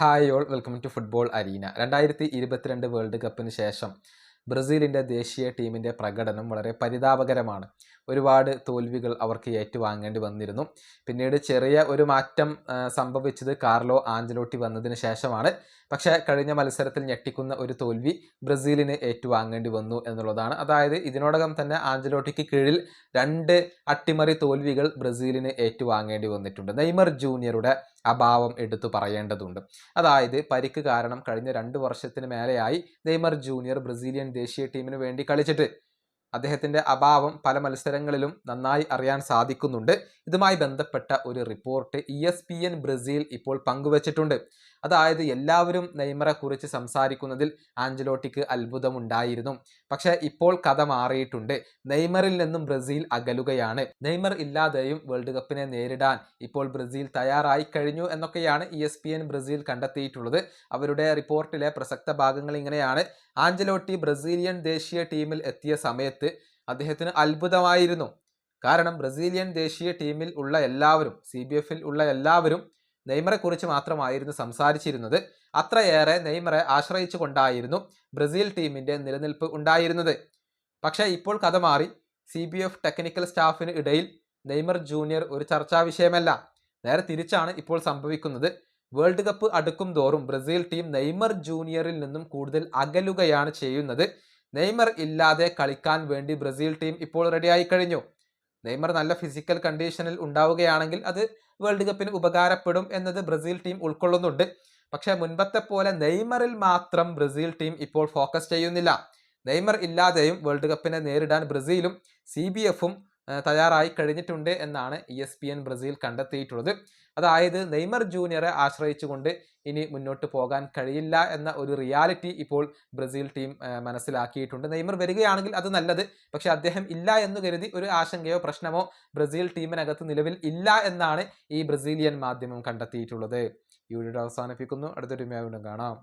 Hi all welcome to football arena രണ്ടായിരത്തി ഇരുപത്തിരണ്ട് world കപ്പിന് ശേഷം ബ്രസീലിന്റെ ദേശീയ ടീമിന്റെ പ്രകടനം വളരെ പരിതാപകരമാണ്. ഒരുപാട് തോൽവികൾ അവർക്ക് ഏറ്റുവാങ്ങേണ്ടി വന്നിരുന്നു. പിന്നീട് ചെറിയ ഒരു മാറ്റം സംഭവിച്ചത് കാർലോ ആഞ്ചലോട്ടി വന്നതിന് ശേഷമാണ്. പക്ഷേ കഴിഞ്ഞ മത്സരത്തിൽ ഞെട്ടിക്കുന്ന ഒരു തോൽവി ബ്രസീലിന് ഏറ്റുവാങ്ങേണ്ടി വന്നു എന്നുള്ളതാണ്. അതായത് ഇതിനോടകം തന്നെ ആഞ്ചലോട്ടിക്ക് കീഴിൽ രണ്ട് അട്ടിമറി തോൽവികൾ ബ്രസീലിന് ഏറ്റുവാങ്ങേണ്ടി വന്നിട്ടുണ്ട്. നെയ്മർ ജൂനിയറുടെ അഭാവം എടുത്തു പറയേണ്ടതുണ്ട്. അതായത് പരിക്ക് കാരണം കഴിഞ്ഞ രണ്ട് വർഷത്തിന് മേലെയായി നെയ്മർ ജൂനിയർ ബ്രസീലിയൻ ദേശീയ ടീമിന് വേണ്ടി കളിച്ചിട്ട് അദ്ദേഹത്തിന്റെ അഭാവം പല മത്സരങ്ങളിലും നന്നായി അറിയാൻ സാധിക്കുന്നുണ്ട്. ഇതുമായി ബന്ധപ്പെട്ട ഒരു report E S P N Brazil ഇപ്പോൾ പങ്കുവച്ചിട്ടുണ്ട്. അതായത് എല്ലാവരും നെയ്മറെ കുറിച്ച് സംസാരിക്കുന്നതിൽ ആഞ്ചലോട്ടിക്ക് അത്ഭുതമുണ്ടായിരുന്നു. പക്ഷേ ഇപ്പോൾ കഥ മാറിയിട്ടുണ്ട്. നെയ്മറിൽ നിന്നും ബ്രസീൽ അകലുകയാണ്. നെയ്മർ ഇല്ലാതെയും വേൾഡ് കപ്പിനെ നേരിടാൻ ഇപ്പോൾ ബ്രസീൽ തയ്യാറായി കഴിഞ്ഞു എന്നൊക്കെയാണ് E S P N Brazil കണ്ടെത്തിയിട്ടുള്ളത്. അവരുടെ റിപ്പോർട്ടിലെ പ്രസക്ത ഭാഗങ്ങൾ ഇങ്ങനെയാണ്. ആഞ്ചലോട്ടി ബ്രസീലിയൻ ദേശീയ ടീമിൽ എത്തിയ സമയത്ത് അദ്ദേഹത്തിന് അത്ഭുതമായിരുന്നു. കാരണം ബ്രസീലിയൻ ദേശീയ ടീമിൽ ഉള്ള എല്ലാവരും സി ബി എഫിൽ ഉള്ള എല്ലാവരും നെയ്മറെ കുറിച്ച് മാത്രമായിരുന്നു സംസാരിച്ചിരുന്നത്. അത്രയേറെ നെയ്മറെ ആശ്രയിച്ചു കൊണ്ടായിരുന്നു ബ്രസീൽ ടീമിന്റെ നിലനിൽപ്പ് ഉണ്ടായിരുന്നത്. പക്ഷേ ഇപ്പോൾ കഥ മാറി. സി ബി എഫ് ടെക്നിക്കൽ സ്റ്റാഫിന് ഇടയിൽ നെയ്മർ ജൂനിയർ ഒരു ചർച്ചാ വിഷയമല്ല. നേരെ തിരിച്ചാണ് ഇപ്പോൾ സംഭവിക്കുന്നത്. വേൾഡ് കപ്പ് അടുക്കും തോറും ബ്രസീൽ ടീം നെയ്മർ ജൂനിയറിൽ നിന്നും കൂടുതൽ അകലുകയാണ് ചെയ്യുന്നത്. നെയ്മർ ഇല്ലാതെ കളിക്കാൻ വേണ്ടി ബ്രസീൽ ടീം ഇപ്പോൾ റെഡിയായി കഴിഞ്ഞു. നെയ്മർ നല്ല ഫിസിക്കൽ കണ്ടീഷനിൽ ഉണ്ടാവുകയാണെങ്കിൽ അത് വേൾഡ് കപ്പിന് ഉപകാരപ്പെടും എന്നത് ബ്രസീൽ ടീം ഉൾക്കൊള്ളുന്നുണ്ട്. പക്ഷേ മുൻപത്തെ പോലെ നെയ്മറിൽ മാത്രം ബ്രസീൽ ടീം ഇപ്പോൾ ഫോക്കസ് ചെയ്യുന്നില്ല. നെയ്മർ ഇല്ലാതെയും വേൾഡ് കപ്പിനെ നേരിടാൻ ബ്രസീലും സി ബി എഫും തയ്യാറായി കഴിഞ്ഞിട്ടുണ്ട് എന്നാണ് E S P N Brazil കണ്ടെത്തിയിട്ടുള്ളത്. അതായത് നെയ്മർ ജൂനിയറെ ആശ്രയിച്ചുകൊണ്ട് ഇനി മുന്നോട്ട് പോകാൻ കഴിയില്ല എന്ന ഒരു റിയാലിറ്റി ഇപ്പോൾ ബ്രസീൽ ടീം മനസ്സിലാക്കിയിട്ടുണ്ട്. നെയ്മർ വരികയാണെങ്കിൽ അത് നല്ലത് പക്ഷേ അദ്ദേഹം ഇല്ല എന്ന് കരുതി ഒരു ആശങ്കയോ പ്രശ്നമോ ബ്രസീൽ ടീമിനകത്ത് നിലവിൽ ഇല്ല എന്നാണ് ഈ ബ്രസീലിയൻ മാധ്യമം കണ്ടെത്തിയിട്ടുള്ളത്. ഈ വീഡിയോ അവസാനിപ്പിക്കുന്നു. അടുത്തൊരു വീണ്ടും കാണാം.